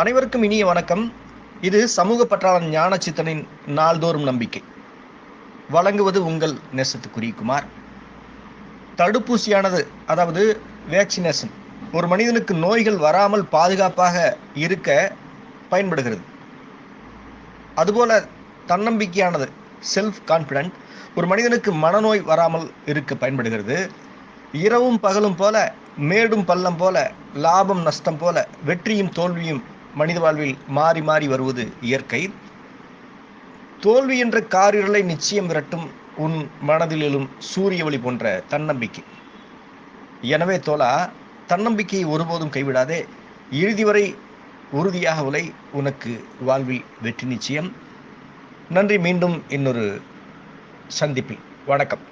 அனைவருக்கும் இனிய வணக்கம். இது சமூக பற்றாளன் ஞான சித்தனின் நாள்தோறும் நம்பிக்கை. வழங்குவது உங்கள் நேசத்துக்குரியகுமார் தடுப்பூசியானது அதாவது வேக்சினேஷன் ஒரு மனிதனுக்கு நோய்கள் வராமல் பாதுகாப்பாக இருக்க பயன்படுகிறது. அதுபோல தன்னம்பிக்கையானது செல்ஃப் கான்ஃபிடென்ட் ஒரு மனிதனுக்கு மனநோய் வராமல் இருக்க பயன்படுகிறது. இரவும் பகலும் போல மேடும் பள்ளம் போல லாபம் நஷ்டம் போல வெற்றியும் தோல்வியும் மனித வாழ்வில் மாறி மாறி வருவது இயற்கை. தோல்வி என்ற காரிருளை நிச்சயம் விரட்டும் உன் மனதில் எழும் சூரிய ஒளி போன்ற தன்னம்பிக்கை. எனவே தோழா தன்னம்பிக்கையை ஒருபோதும் கைவிடாதே. இறுதி வரை உறுதியாக உலை. உனக்கு வாழ்வில் வெற்றி நிச்சயம். நன்றி. மீண்டும் இன்னொரு சந்திப்பில். வணக்கம்.